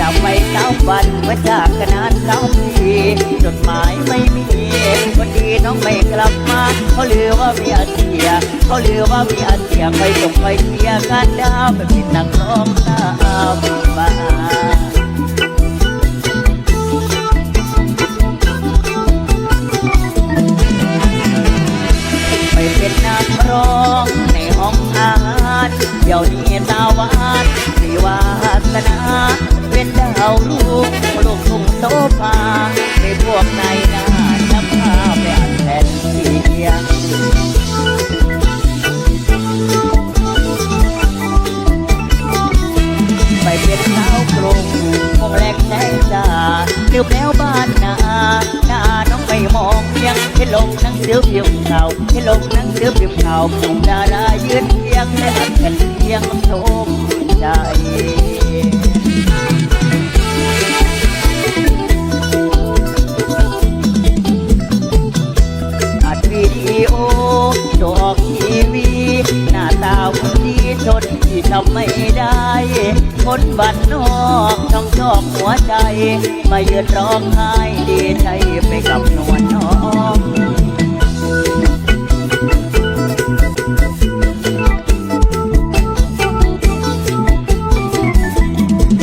จับไว้เก้าวันว่าจากกันานเก้าปีจดหมายไม่มีคนดีน้องไม่กลับมาเขาลือว่ามีอาเซียเขาลือว่ามีอาเซียไปส่งไปเทียกันดาวแบบผิดนักร้องตาม ร้องในห้องอาหารเดี๋ยวนี้ตาวานสีวาสนา เป็นดาวลูกลูกทุ่งโซฟาในพวกนายหน้าจะพาไปอันแผ่นเสียงไปเป็นสาวกรุงคงแรกแสงตาเดียวแป้ว ให้ลงหนังสือพิมพ์ข่าวให้ลงหนังสือพิมพ์ข่าวส่งดารายืนเพียงและอัดกันเพียงชมใจอัดวิดีโอโชว์ออกทีวี หน้าตาคนดีจนที่ทำไม่ได้ คนบ้านนอกต้องชอบหัวใจ มายืนร้องไห้ดีใจไป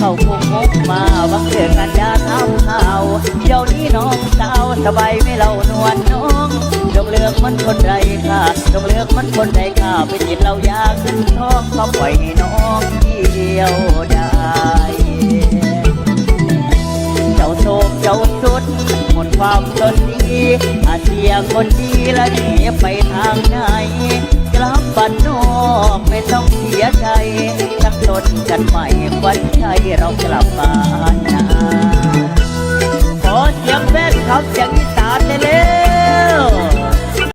เขาคงงกมาวังเดือนกันยาทำข่าวเดี๋ยวนี้น้องสาวสบายไม่เล่านวลน้องจงเลือกมันคนใดค่ะจงเลือกมันคนใดค่ะไปจิตเราอยากขึ้นท้องเขาปล่อยให้น้องเดียวได้เจ้าโศกเจ้าสุดหมดความสนดีอาเซียคนดีละหนีไปทางไหนกลับบ้านนอกไม่ต้องเสียใจชักตนกันใหม่ควัน ที่เรากลับบ้านนะขอเสียงแฟนเขาเสียงอี